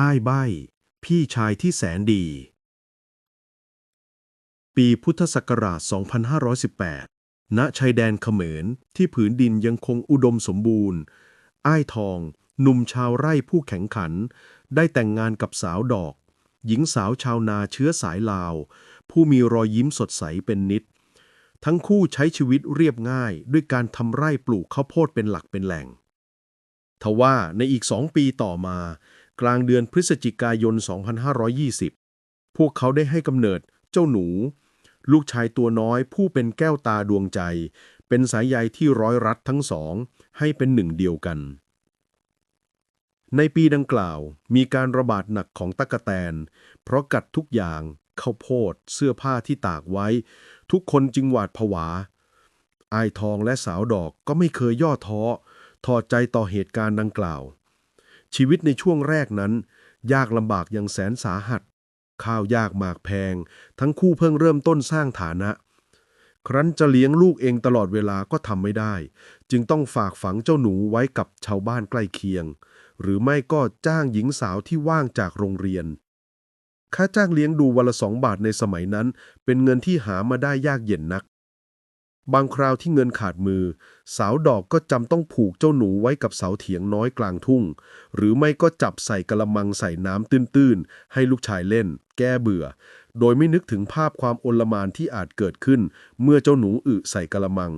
อ้ายใบ้ พี่ชายที่แสนดี ปีพุทธศักราช 2518 ณ ชายแดนเขมรที่ผืนดินยังคงอุดมสมบูรณ์ อ้ายทอง หนุ่มชาวไร่ผู้แข็งขัน ได้แต่งงานกับสาวดอก หญิงสาวชาวนาเชื้อสายลาว ผู้มีรอยยิ้มสดใสเป็นนิด ทั้งคู่ใช้ชีวิตเรียบง่ายด้วยการทำไร่ปลูกข้าวโพดเป็นหลักเป็นแหล่งทว่าในอีกสองปีต่อมา กลางเดือนพฤศจิกายน 2520 พวกเขาได้ให้กำเนิดเจ้าหนู ลูกชายตัวน้อยผู้เป็นแก้วตาดวงใจ เป็นสายใยที่ร้อยรัดทั้งสอง ให้เป็นหนึ่งเดียวกัน ในปีดังกล่าวมีการระบาดหนักของตะกะแตน เพราะกัดทุกอย่างข้าวโพด เสื้อผ้าที่ตากไว้ ทุกคนจึงหวาดผวา อายทองและสาวดอกก็ไม่เคยย่อท้อถอดใจต่อเหตุการณ์ดังกล่าว ชีวิตในช่วงแรกนั้น ยากลำบากอย่างแสนสาหัส ข้าวยากหมากแพง ทั้งคู่เพิ่งเริ่มต้นสร้างฐานะ ครั้นจะเลี้ยงลูกเองตลอดเวลาก็ทำไม่ได้ จึงต้องฝากฝังเจ้าหนูไว้กับชาวบ้านใกล้เคียง หรือไม่ก็จ้างหญิงสาวที่ว่างจากโรงเรียน ค่าจ้างเลี้ยงดูวันละสองบาทในสมัยนั้น เป็นเงินที่หามาได้ยากเย็นนัก บางคราวที่เงินขาดมือ สาวดอกก็จำต้องผูกเจ้าหนูไว้กับเสาเถียงน้อยกลางทุ่ง หรือไม่ก็จับใส่กระมังใส่น้ำตื้นๆ ให้ลูกชายเล่น แก้เบื่อ โดยไม่นึกถึงภาพความโอลมานที่อาจเกิดขึ้น เมื่อเจ้าหนูอึใส่กระมัง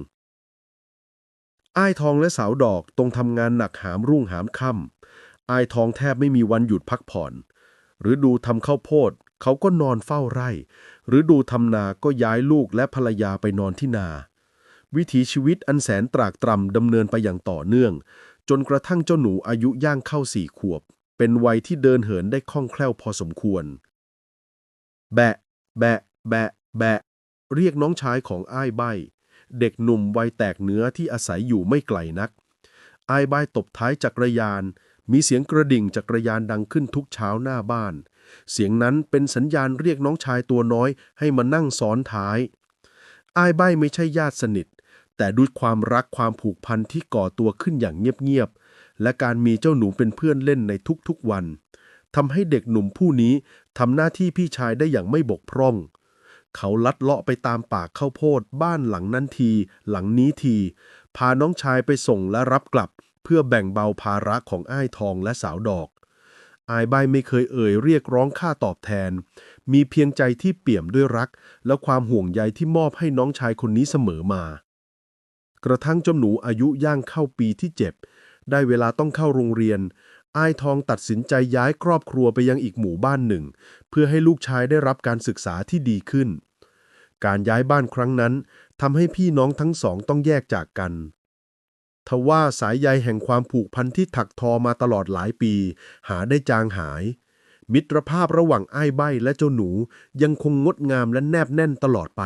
อ้ายทองและสาวดอกต้องทำงานหนักหามรุ่งหามค่ำอ้ายทองแทบไม่มีวันหยุดพักผ่อน หรือดูทำข้าวโพดเขาก็นอนเฝ้าไร่ หรือดูทำนาก็ย้ายลูกและภรรยาไปนอนที่นา วิถีชีวิตอันแสนตรากตรำดำเนินไปอย่างต่อเนื่อง จนกระทั่งเจ้าหนูอายุย่างเข้าสี่ขวบ เป็นวัยที่เดินเหินได้คล่องแคล่วพอสมควร แบะ แบะ แบะ แบะ เรียกน้องชายของอ้ายใบ เด็กหนุ่มวัยแตกเนื้อที่อาศัยอยู่ไม่ไกลนัก อ้ายใบตบท้ายจักรยาน มีเสียงกระดิ่งจักรยานดังขึ้นทุกเช้าหน้าบ้าน เสียงนั้นเป็นสัญญาณเรียกน้องชายตัวน้อยให้มานั่งซ้อนท้ายอ้ายใบไม่ใช่ญาติสนิท แต่ด้วยความรักความผูกพันที่ก่อตัวขึ้นอย่างเงียบๆ และการมีเจ้าหนูเป็นเพื่อนเล่นในทุกๆวันทำให้เด็กหนุ่มผู้นี้ทำหน้าที่พี่ชายได้อย่างไม่บกพร่อง เขาลัดเลาะไปตามป่าข้าวโพดบ้านหลังนั้นที หลังนี้ที พาน้องชายไปส่งและรับกลับ เพื่อแบ่งเบาภาระของอ้ายทองและสาวดอกอายใบไม่เคยเอ่ยเรียกร้องค่าตอบแทน มีเพียงใจที่เปี่ยมด้วยรัก และความห่วงใยที่มอบให้น้องชายคนนี้เสมอมา กระทั่งเจ้าหนูอายุย่างเข้าปีที่เจ็บได้เวลาต้องเข้าโรงเรียน อ้ายทองตัดสินใจย้ายครอบครัวไปยังอีกหมู่บ้านหนึ่ง เพื่อให้ลูกชายได้รับการศึกษาที่ดีขึ้น การย้ายบ้านครั้งนั้นทำให้พี่น้องทั้งสองต้องแยกจากกันทว่าสายใยแห่งความผูกพันที่ถักทอมาตลอดหลายปี หาได้จางหาย มิตรภาพระหว่างไอ้ใบและเจ้าหนูยังคงงดงามและแนบแน่นตลอดไป